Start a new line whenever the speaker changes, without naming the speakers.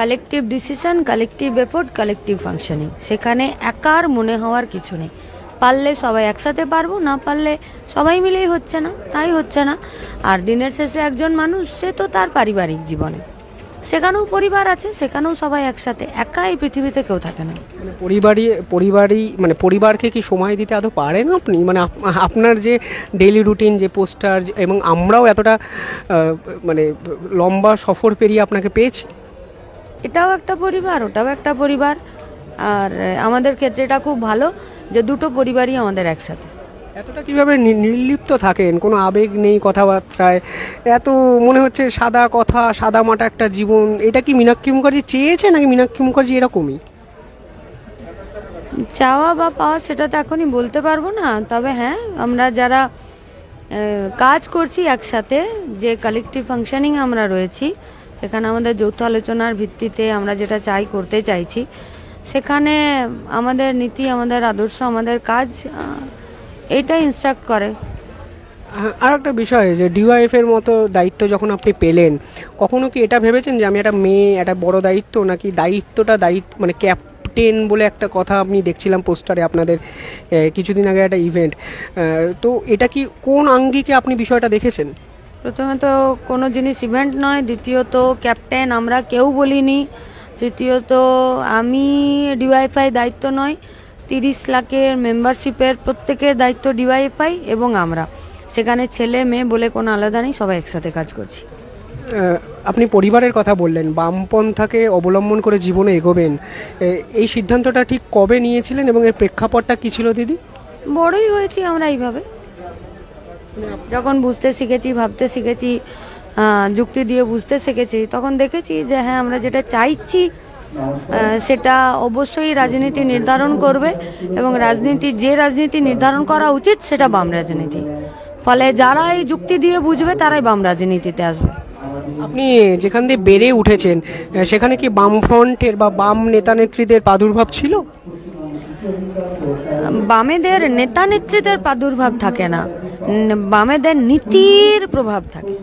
Collective decision collective effort collective functioning সেখানে একার মনে হওয়ার কিছু নেই। পারলে সবাই একসাথে পারব, না পারলে সবাই মিলেই হচ্ছে না, তাই হচ্ছে না। আর দিনের শেষে একজন মানুষ, সে তো তার পারিবারিক জীবনে। সেখানেও পরিবার আছে, সেখানেও সবাই একসাথে একা এই পৃথিবীতে কেউ থাকে না।
মানে পরিবারই পরিবারই মানে পরিবারকে কি সময় দিতে আদৌ পারেন আপনি? মানে আপনার যে ডেইলি রুটিন যে পোস্টার এবং আমরাও এতটা মানে লম্বা সফর পেরিয়ে আপনাকে পেয়েছি?
এটাও একটা পরিবার ওটাও একটা পরিবার। আর আমাদের ক্ষেত্রে এটা খুব ভালো যে দুটো পরিবারই আমাদের একসাথে।
এতটা কীভাবে নির্লিপ্ত থাকেন? কোনো আবেগ নেই কথাবার্তায়? এত মনে হচ্ছে সাদা কথা সাদা মাটা একটা জীবন। এটা কি মীনাক্ষী মুখার্জি চেয়েছে নাকি মীনাক্ষী মুখার্জি এরকমই?
চাওয়া বা পাওয়া সেটা তো এখনই বলতে পারব না। তবে হ্যাঁ আমরা যারা কাজ করছি একসাথে যে কালেকটিভ ফাংশনিং আমরা রয়েছি সেখানে আমাদের যৌথ আলোচনার ভিত্তিতে আমরা যেটা চাই, করতে চাইছি। সেখানে আমাদের নীতি, আমাদের আদর্শ, আমাদের কাজ এইটাই ইনস্ট্রাক্ট করে।
আর একটা বিষয় যে ডিওয়াইএফ এর মতো দায়িত্ব যখন আপনি পেলেন, কখনো কি এটা ভেবেছেন যে আমি একটা মেয়ে, একটা বড় দায়িত্ব, নাকি দায়িত্বটা দায়িত্ব মানে ক্যাপ্টেন বলে একটা কথা আমি দেখছিলাম পোস্টারে আপনাদের কিছুদিন আগে একটা ইভেন্ট তো এটা কি কোন আঙ্গিকে আপনি বিষয়টা দেখেছেন?
প্রথমত কোনো জিনিস ইভেন্ট নয় দ্বিতীয়ত ক্যাপ্টেন আমরা কেউ বলিনি তৃতীয়ত আমি ডিওয়াইফাই দায়িত্ব নয় তিরিশ লাখের মেম্বারশিপের প্রত্যেকের দায়িত্ব ডিওয়াইফাই এবং আমরা। সেখানে ছেলে মেয়ে বলে কোনো আলাদা নেই সবাই একসাথে কাজ করছি।
আপনি পরিবারের কথা বললেন বামপন্থাকে অবলম্বন করে জীবনে এগোবেন। এই সিদ্ধান্তটা ঠিক কবে নিয়েছিলেন এবং এর প্রেক্ষাপটটা কী ছিল দিদি?
বড়ই হয়েছি আমরা এইভাবে। যখন বুঝতে শিখেছি ভাবতে শিখেছি যুক্তি দিয়ে বুঝতে শিখেছি তখন দেখেছি যে হ্যাঁ আমরা যেটা চাইছি সেটা অবশ্যই রাজনীতি নির্ধারণ করবে এবং রাজনীতি যে রাজনীতি নির্ধারণ করা উচিত সেটা বাম রাজনীতি। ফলে যারা এই যুক্তি দিয়ে বুঝবে তারাই বাম রাজনীতিতে আসবে।
আপনি যেখান দিয়ে বেড়ে উঠেছেন সেখানে কি বামফ্রন্টের বা বাম নেতা নেত্রীদের প্রাদুর্ভাব ছিল?
বামেদের নেতা নেত্রীদের প্রাদুর্ভাব থাকে না। বামেদের নীতির প্রভাব থাকে।